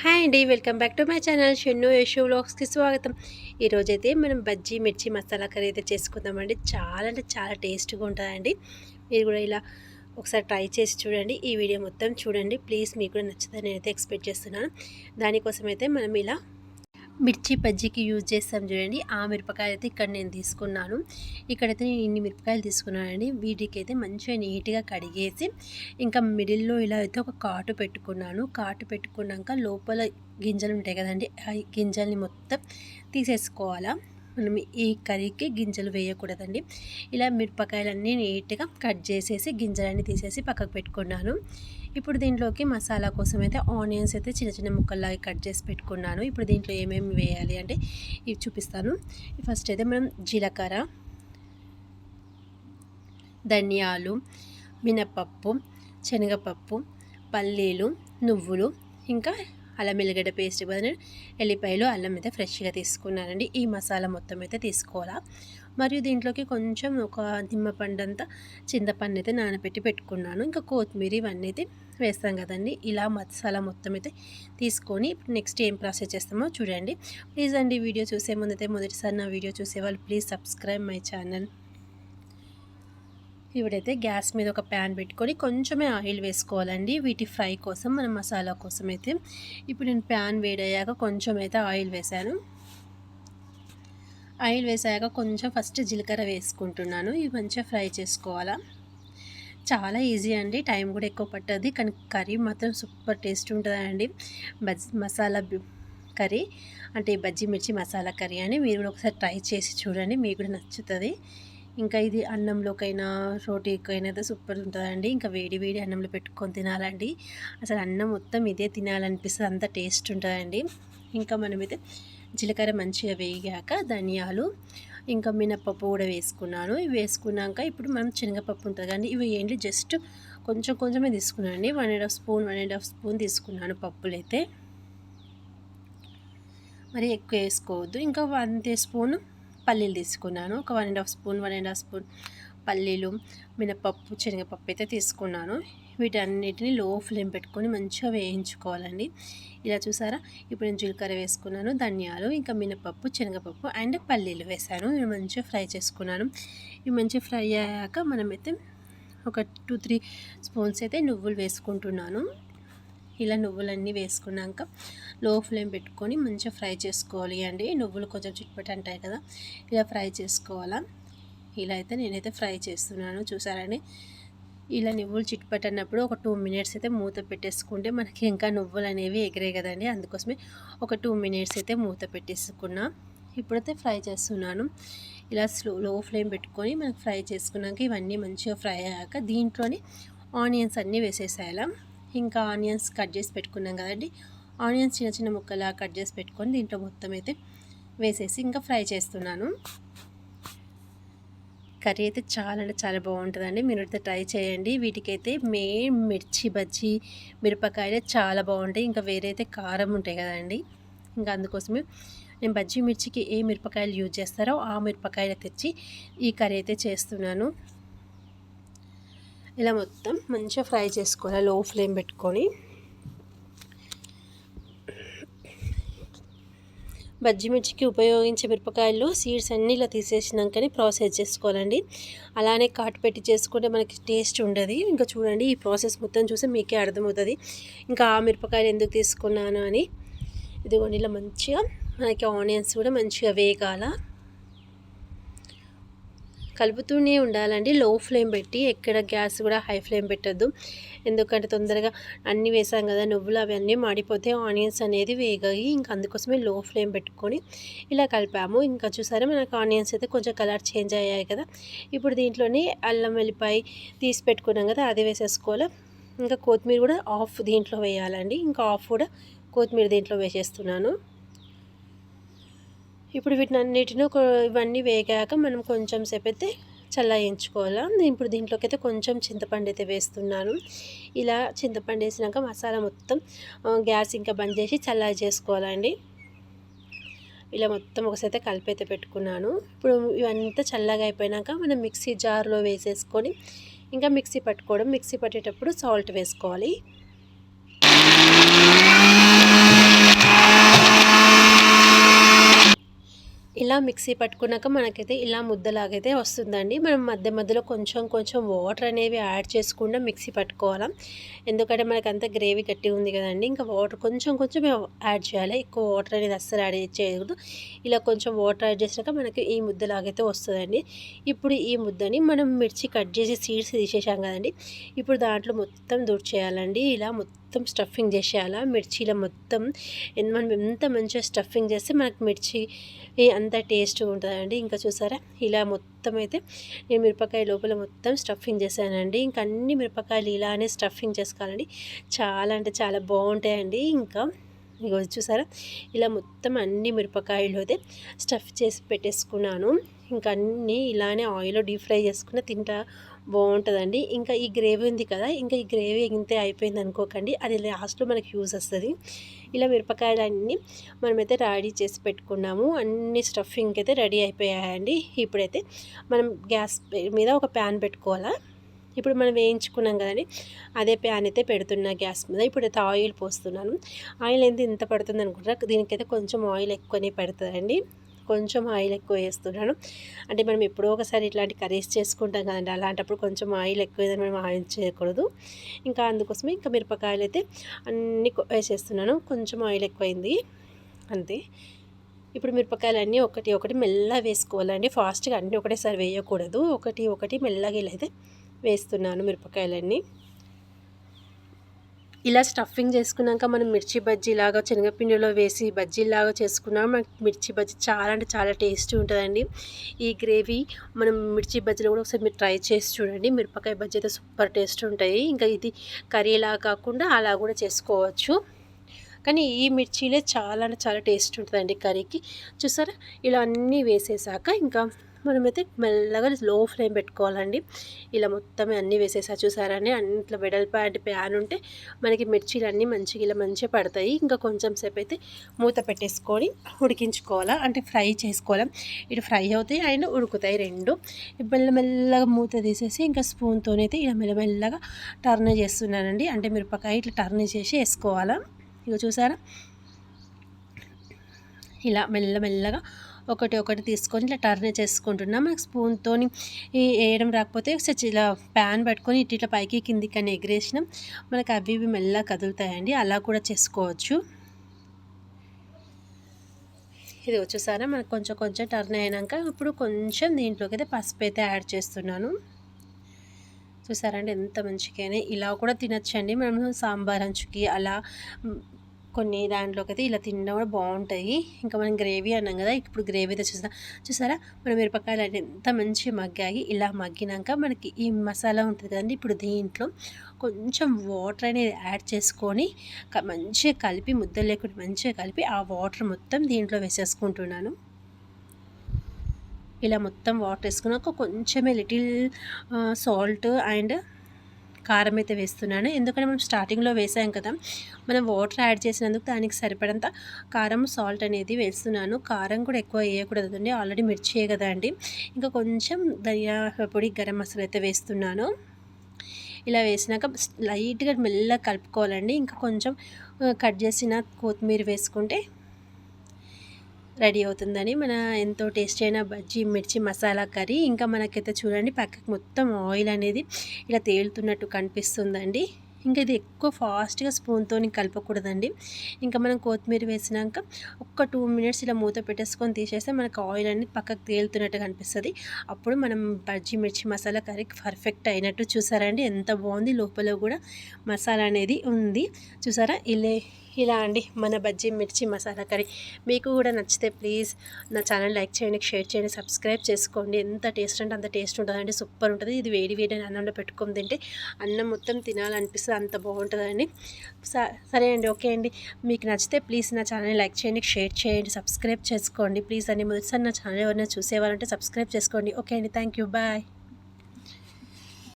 Hi అండి welcome back to my channel Shennu Yashu వ్లాగ్స్కి స్వాగతం. ఈరోజైతే మనం బజ్జీ మిర్చి మసాలా కర్రీ అయితే చేసుకుందామండి. చాలా అంటే చాలా టేస్ట్గా ఉంటుందండి మీరు కూడా ఇలా ఒకసారి ట్రై చేసి చూడండి. ఈ వీడియో మొత్తం చూడండి. ప్లీజ్ మీకు కూడా నచ్చుతుందని నేనైతే ఎక్స్పెక్ట్ చేస్తున్నాను. దానికోసం అయితే మనం ఇలా మిర్చి బజ్జీకి యూజ్ చేస్తాం చూడండి. ఆ మిరపకాయ అయితే ఇక్కడ నేను తీసుకున్నాను. ఇక్కడైతే నేను ఇన్ని మిరపకాయలు తీసుకున్నానండి. వీటికి అయితే మంచిగా నీట్గా కడిగేసి ఇంకా మిడిల్లో ఇలా అయితే ఒక కాటు పెట్టుకున్నాను. కాటు పెట్టుకున్నాక లోపల గింజలు ఉంటాయి కదండి. ఆ గింజల్ని మొత్తం తీసేసుకోవాలా. మనం ఈ కర్రీకి గింజలు వేయకూడదండి. ఇలా మిరపకాయలన్నీ నీట్గా కట్ చేసేసి గింజలన్నీ తీసేసి పక్కకు పెట్టుకున్నాను. ఇప్పుడు దీంట్లోకి మసాలా కోసం అయితే ఆనియన్స్ అయితే చిన్న చిన్న ముక్కల్లాగా కట్ చేసి పెట్టుకున్నాను. ఇప్పుడు దీంట్లో ఏమేమి వేయాలి అంటే ఇవి చూపిస్తాను. ఫస్ట్ అయితే మనం జీలకర్ర ధనియాలు మినపప్పు శనగపప్పు పల్లీలు నువ్వులు ఇంకా అల్లం ఎల్లిగడ్డ పేస్ట్ బదులు ఎల్లిపాయలు అల్లం అయితే ఫ్రెష్గా తీసుకున్నానండి. ఈ మసాలా మొత్తం అయితే తీసుకోవాలా. మరియు దీంట్లోకి కొంచెం ఒక నిమ్మపండు అంతా చింతపండు అయితే నానబెట్టి పెట్టుకున్నాను. ఇంకా కొత్తిమీర ఇవన్నీ అయితే వేస్తాం కదండి. ఇలా మసాలా మొత్తం అయితే తీసుకొని నెక్స్ట్ ఏం ప్రాసెస్ చేస్తామో చూడండి. ప్లీజ్ అండి వీడియో చూసే ముందైతే మొదటిసారి నా వీడియో చూసే వాళ్ళు ప్లీజ్ సబ్స్క్రైబ్ మై ఛానల్. ఇవిడైతే గ్యాస్ మీద ఒక ప్యాన్ పెట్టుకొని కొంచెమే ఆయిల్ వేసుకోవాలండి. వీటి ఫ్రై కోసం మన మసాలా కోసం అయితే. ఇప్పుడు నేను ప్యాన్ వేడయ్యాక కొంచెం అయితే ఆయిల్ వేశాను. ఆయిల్ వేసాక కొంచెం ఫస్ట్ జీలకర్ర వేసుకుంటున్నాను. ఇవి మంచిగా ఫ్రై చేసుకోవాలా. చాలా ఈజీ అండి. టైం కూడా ఎక్కువ పట్టదు కానీ కర్రీ మాత్రం సూపర్ టేస్ట్ ఉంటుందండి. బజ్ మసాలా కర్రీ అంటే బజ్జీ మిర్చి మసాలా కర్రీ అని మీరు కూడా ఒకసారి ట్రై చేసి చూడండి. మీకు కూడా నచ్చుతుంది. ఇంకా ఇది అన్నంలోకైనా రోటీకైనా అయితే సూపర్ ఉంటుందండి. ఇంకా వేడి వేడి అన్నంలో పెట్టుకొని తినాలండి. అసలు అన్నం మొత్తం ఇదే తినాలనిపిస్తుంది అంత టేస్ట్ ఉంటుందండి. ఇంకా మనమైతే జీలకర్ర మంచిగా వేగాక ధనియాలు ఇంకా మినప్పప్పు కూడా వేసుకున్నాను. ఇవి వేసుకున్నాక ఇప్పుడు మనం శనగపప్పు ఉంటుంది కానీ ఇవి ఏంటి జస్ట్ కొంచెం కొంచెమే తీసుకున్నాను one and half spoon one and half spoon తీసుకున్నాను పప్పులైతే. మరి ఎక్కువ వేసుకోవద్దు. ఇంకా వన్ టీ స్పూన్ పల్లీలు తీసుకున్నాను. ఒక one and half spoon one and half spoon పల్లీలు మినపప్పు శనగపప్పు అయితే తీసుకున్నాను. వీటన్నిటిని లో ఫ్లేమ్ పెట్టుకొని మంచిగా వేయించుకోవాలండి. ఇలా చూసారా? ఇప్పుడు నేను జీలకర్ర వేసుకున్నాను ధనియాలు ఇంకా మినపప్పు శనగపప్పు అండ్ పల్లీలు వేసాను. ఇవి మంచిగా ఫ్రై చేసుకున్నాను. ఇవి మంచిగా ఫ్రై అయ్యాక మనమైతే ఒక టూ త్రీ స్పూన్స్ అయితే నువ్వులు వేసుకుంటున్నాను. ఇలా నువ్వులన్నీ వేసుకున్నాక లో ఫ్లేమ్ పెట్టుకొని మంచిగా ఫ్రై చేసుకోవాలి అండి. నువ్వులు కొంచెం చుట్టుపట్టి అంటాయి కదా ఇలా ఫ్రై చేసుకోవాలా? ఇలా అయితే నేనైతే ఫ్రై చేస్తున్నాను చూసారండి? ఇలా నువ్వులు చిట్పట్ అన్నప్పుడు ఒక టూ మినిట్స్ అయితే మూత పెట్టేసుకుంటే మనకి ఇంకా నువ్వులు అనేవి ఎగిరే కదండి. అందుకోసమే ఒక టూ మినిట్స్ అయితే మూత పెట్టేసుకున్నా. ఇప్పుడైతే ఫ్రై చేస్తున్నాను. ఇలా స్లో లో ఫ్లేమ్ పెట్టుకొని మనకు ఫ్రై చేసుకున్నాక ఇవన్నీ మంచిగా ఫ్రై అయ్యాక దీంట్లోని ఆనియన్స్ అన్నీ వేసేసాయాల. ఇంకా ఆనియన్స్ కట్ చేసి పెట్టుకున్నాం కదండి. ఆనియన్స్ చిన్న చిన్న ముక్కలా కట్ చేసి పెట్టుకొని దీంట్లో మొత్తం అయితే వేసేసి ఇంకా ఫ్రై చేస్తున్నాను. కర్రీ అయితే చాలా అంటే చాలా బాగుంటుందండి. మీరు అయితే ట్రై చేయండి. వీటికైతే మెయిన్ మిర్చి బజ్జీ మిరపకాయలు చాలా బాగుంటాయి. ఇంకా వేరే అయితే కారం ఉంటాయి కదండి. ఇంకా అందుకోసమే నేను బజ్జీ మిర్చికి ఏ మిరపకాయలు యూజ్ చేస్తారో ఆ మిరపకాయలు తెచ్చి ఈ కర్రీ అయితే చేస్తున్నాను. ఇలా మొత్తం మంచిగా ఫ్రై చేసుకోవాలి లో ఫ్లేమ్ పెట్టుకొని. బజ్జి మిర్చికి ఉపయోగించే మిరపకాయలు సీడ్స్ అన్నీ ఇలా తీసేసినాకనే ప్రాసెస్ చేసుకోవాలండి. అలానే కాటు పెట్టి చేసుకుంటే మనకి టేస్ట్ ఉండదు. ఇంకా చూడండి ఈ ప్రాసెస్ మొత్తం చూసి మీకే అర్థమవుతుంది. ఇంకా ఆ మిరపకాయలు ఎందుకు తీసుకున్నాను అని. ఇదిగోండి ఇలా మంచిగా మనకి ఆనియన్స్ కూడా మంచిగా వేగాల. కలుపుతూనే ఉండాలండి. లో ఫ్లేమ్ పెట్టి ఎక్కడ గ్యాస్ కూడా హై ఫ్లేమ్ పెట్టద్దు. ఎందుకంటే తొందరగా అన్నీ వేసాం కదా నువ్వులు అవన్నీ మాడిపోతే ఆనియన్స్ అనేది వేగాయి. ఇంకా అందుకోసమే లో ఫ్లేమ్ పెట్టుకొని ఇలా కలిపాము. ఇంకా చూసారా మనకు ఆనియన్స్ అయితే కొంచెం కలర్ చేంజ్ అయ్యాయి కదా. ఇప్పుడు దీంట్లోనే అల్లం వెల్లిపాయ తీసి పెట్టుకున్నాం కదా అది వేసేసుకోవాలి. ఇంకా కొత్తిమీర కూడా ఆఫ్ దీంట్లో వేయాలండి. ఇంకా ఆఫ్ కూడా కొత్తిమీర దీంట్లో వేసేస్తున్నాను. ఇప్పుడు వీటిని అన్నిటిని ఒక ఇవన్నీ వేగాక మనం కొంచెం సేపు అయితే చల్లాయించుకోవాలా. నేను ఇప్పుడు దీంట్లోకి అయితే కొంచెం చింతపండు అయితే వేస్తున్నాను. ఇలా చింతపండు వేసినాక మసాలా మొత్తం గ్యాస్ ఇంకా బంద్ చేసి చల్లారి చేసుకోవాలండి ఇలా మొత్తం ఒకసారి కలిపి అయితే పెట్టుకున్నాను. ఇప్పుడు ఇవంతా చల్లగా అయిపోయినాక మనం మిక్సీ జార్లో వేసేసుకొని ఇంకా మిక్సీ పట్టుకోవడం. మిక్సీ పట్టేటప్పుడు సాల్ట్ వేసుకోవాలి. ఇలా మిక్సీ పట్టుకున్నాక మనకైతే ఇలా ముద్దలాగైతే వస్తుందండి. మనం మధ్య మధ్యలో కొంచెం కొంచెం వాటర్ అనేవి యాడ్ చేసుకుండా మిక్సీ పట్టుకోవాలి. ఎందుకంటే మనకు అంత గ్రేవీ గట్టి ఉంది కదండి. ఇంకా వాటర్ కొంచెం కొంచెం యాడ్ చేయాలి. ఎక్కువ వాటర్ అనేది అస్సలు యాడ్ చేయకూడదు. ఇలా కొంచెం వాటర్ యాడ్ చేసినాక మనకి ఈ ముద్దలాగైతే వస్తుందండి. ఇప్పుడు ఈ ముద్దని మనం మిర్చి కట్ చేసి సీడ్స్ తీసేసాం కదండి. ఇప్పుడు దాంట్లో మొత్తం దుడ్చేయాలండి. ఇలా మొత్తం మొత్తం స్టఫింగ్ చేసేయాలా? మిర్చిలో మొత్తం మనం ఎంత మంచిగా స్టఫింగ్ చేస్తే మనకు మిర్చి అంత టేస్ట్ ఉంటుందండి. ఇంకా చూసారా? ఇలా మొత్తం అయితే నేను మిరపకాయ లోపల మొత్తం స్టఫింగ్ చేశానండి. ఇంకా అన్ని మిరపకాయలు ఇలానే స్టఫింగ్ చేసుకోవాలండి. చాలా అంటే చాలా బాగుంటాయండి. ఇంకా ఇగో చూసారా? ఇలా మొత్తం అన్ని మిరపకాయలు అయితే స్టఫ్ చేసి పెట్టేసుకున్నాను. ఇంకా అన్నీ ఇలానే ఆయిల్లో డీప్ ఫ్రై చేసుకుని తింటా బాగుంటుందండి. ఇంకా ఈ గ్రేవీ ఉంది కదా ఇంకా ఈ గ్రేవీ ఇంతే అయిపోయింది అనుకోకండి. అది లాస్ట్లో మనకి యూజ్ వస్తుంది. ఇలా మిరపకాయలన్నీ మనమైతే రెడీ చేసి పెట్టుకున్నాము. అన్ని స్టఫింగ్ అయితే రెడీ అయిపోయాయండి. ఇప్పుడైతే మనం గ్యాస్ మీద ఒక ప్యాన్ పెట్టుకోవాలా? ఇప్పుడు మనం వేయించుకున్నాం కదండి అదే ప్యాన్ అయితే పెడుతున్నా గ్యాస్ మీద. ఇప్పుడైతే ఆయిల్ పోస్తున్నాను. ఆయిల్ ఎంత ఇంత పడుతుంది అనుకుంటారా దీనికైతే కొంచెం ఆయిల్ ఎక్కువనే పెడుతుందండి. కొంచెం ఆయిల్ ఎక్కువ వేస్తున్నాను. అంటే మనం ఎప్పుడో ఒకసారి ఇట్లాంటి కర్రీస్ చేసుకుంటాం కదండి అలాంటప్పుడు కొంచెం ఆయిల్ ఎక్కువ మనం ఆయిల్ చేయకూడదు. ఇంకా అందుకోసమే ఇంకా మిరపకాయలు అయితే అన్నీ వేసేస్తున్నాను. కొంచెం ఆయిల్ ఎక్కువైంది. అంతే. ఇప్పుడు మిరపకాయలన్నీ ఒకటి ఒకటి మెల్లగా వేసుకోవాలండి. ఫాస్ట్గా అన్నీ ఒకటేసారి వేయకూడదు. ఒకటి ఒకటి మెల్లగా ఇలా అయితే వేస్తున్నాను మిరపకాయలన్నీ. ఇలా స్టఫింగ్ చేసుకున్నాక మనం మిర్చి బజ్జీ లాగా శనగపిండిలో వేసి బజ్జీలాగా చేసుకున్నాం మనకి మిర్చి బజ్జీ చాలా అంటే చాలా టేస్టీ ఉంటుందండి. ఈ గ్రేవీ మనం మిర్చి బజ్జీలో కూడా ఒకసారి మీరు ట్రై చేసి చూడండి. మిరపకాయ బజ్జీ అయితే సూపర్ టేస్ట్ ఉంటాయి. ఇంకా ఇది కర్రీలా కాకుండా అలా కూడా చేసుకోవచ్చు. కానీ ఈ మిర్చీలే చాలా అంటే చాలా టేస్ట్ ఉంటుందండి కర్రీకి. చూసారా? ఇలా అన్నీ వేసేసాక ఇంకా మనమైతే మెల్లగా లో ఫ్లేమ్ పెట్టుకోవాలండి. ఇలా మొత్తం అన్నీ వేసేసా చూసారని అన్నిట్లో వెడల్పా అంటే ప్యాన్ ఉంటే మనకి మిర్చీలు అన్నీ మంచిగా ఇలా మంచిగా పడతాయి. ఇంకా కొంచెం సేపు అయితే మూత పెట్టేసుకొని ఉడికించుకోవాలా? అంటే ఫ్రై చేసుకోవాలి? ఇటు ఫ్రై అవుతాయి అండ్ ఉడుకుతాయి రెండు. మెల్లమెల్లగా మూత తీసేసి ఇంకా స్పూన్తోనైతే ఇలా మెల్లమెల్లగా టర్న్ చేస్తున్నానండి. అంటే మిరపకాయ ఇట్లా టర్న్ చేసి వేసుకోవాలా? ఇక చూసారా? ఇలా మెల్లమెల్లగా ఒకటి ఒకటి తీసుకొని ఇట్లా టర్న్ చేసుకుంటున్నాం. మనకు స్పూన్తో వేయడం రాకపోతే ఒకసారి ఇలా ప్యాన్ పట్టుకొని ఇటు ఇట్లా పైకి కిందికి అని ఎగిరేసినాం. మనకు అవి ఇవి మెల్లగా కదులుతాయండి. అలా కూడా చేసుకోవచ్చు. ఇది వచ్చేసారా మనకు కొంచెం కొంచెం టర్న్ అయినాక ఇప్పుడు కొంచెం దీంట్లోకి అయితే పసుపు అయితే యాడ్ చేస్తున్నాను. చూసారండి ఎంత మంచిగానే. ఇలా కూడా తినచ్చండి. మనం సాంబార్ అంచుకి అలా కొన్ని దాంట్లోకి అయితే ఇలా తినడం కూడా బాగుంటాయి. ఇంకా మనం గ్రేవీ అన్నాం కదా ఇప్పుడు గ్రేవీ అయితే చూసా చూసారా? మన మిరపకాయలు ఎంత మంచి మగ్గాయి. ఇలా మగ్గినాక మనకి ఈ మసాలా ఉంటుంది కదండి ఇప్పుడు దీంట్లో కొంచెం వాటర్ అనేది యాడ్ చేసుకొని మంచిగా కలిపి ముద్దలు లేకుండా మంచిగా కలిపి ఆ వాటర్ మొత్తం దీంట్లో వేసేసుకుంటున్నాను. ఇలా మొత్తం వాటర్ వేసుకున్నాక కొంచెమే లిటిల్ సాల్ట్ అండ్ కారం అయితే వేస్తున్నాను. ఎందుకంటే మనం స్టార్టింగ్లో వేసాం కదా మనం వాటర్ యాడ్ చేసినందుకు దానికి సరిపడంత కారం సాల్ట్ అనేది వేస్తున్నాను. కారం కూడా ఎక్కువ వేయకూడదు అండి ఆల్రెడీ మిర్చియే కదా అండి. ఇంకా కొంచెం ధనియా పొడి గరం మసాలా అయితే వేస్తున్నాను. ఇలా వేసినాక లైట్గా మెల్లగా కలుపుకోవాలండి. ఇంకా కొంచెం కట్ చేసిన కొత్తిమీర వేసుకుంటే రెడీ అవుతుందని మన ఎంతో టేస్టీ అయిన బజ్జీ మిర్చి మసాలా కర్రీ. ఇంకా మనకైతే చూడండి పక్కకు మొత్తం ఆయిల్ అనేది ఇలా తేలుతున్నట్టు కనిపిస్తుందండి. ఇంకా ఇది ఎక్కువ ఫాస్ట్గా స్పూన్తో కలపకూడదండి. ఇంకా మనం కొత్తిమీర వేసినాక ఒక్క టూ మినిట్స్ ఇలా మూత పెట్టేసుకొని తీసేస్తే మనకు ఆయిల్ అనేది పక్కకు తేలుతున్నట్టు కనిపిస్తుంది. అప్పుడు మనం బజ్జీ మిర్చి మసాలా కర్రీ పర్ఫెక్ట్ అయినట్టు చూసారండి ఎంత బాగుంది. లోపల కూడా మసాలా అనేది ఉంది. చూసారా? ఇలా ఇలా అండి మన బజ్జీ మిర్చి మసాలా కర్రీ. మీకు కూడా నచ్చితే ప్లీజ్ నా ఛానల్ లైక్ చేయండి షేర్ చేయండి సబ్స్క్రైబ్ చేసుకోండి. ఎంత టేస్ట్ అంటే అంత టేస్ట్ ఉంటుందండి సూపర్ ఉంటుంది. ఇది వేడి వేడి అన్నంలో పెట్టుకొని తింటే అన్నం మొత్తం తినాలనిపిస్తుంది అంత బాగుంటుందండి. సరే అండి ఓకే అండి. మీకు నచ్చితే ప్లీజ్ నా ఛానల్ లైక్ చేయండి షేర్ చేయండి సబ్స్క్రైబ్ చేసుకోండి. ప్లీజ్ అండి మొదటిసారి నా ఛానల్ ఎవరైనా చూసేవారంటే సబ్స్క్రైబ్ చేసుకోండి. ఓకే అండి థ్యాంక్ యూ బాయ్.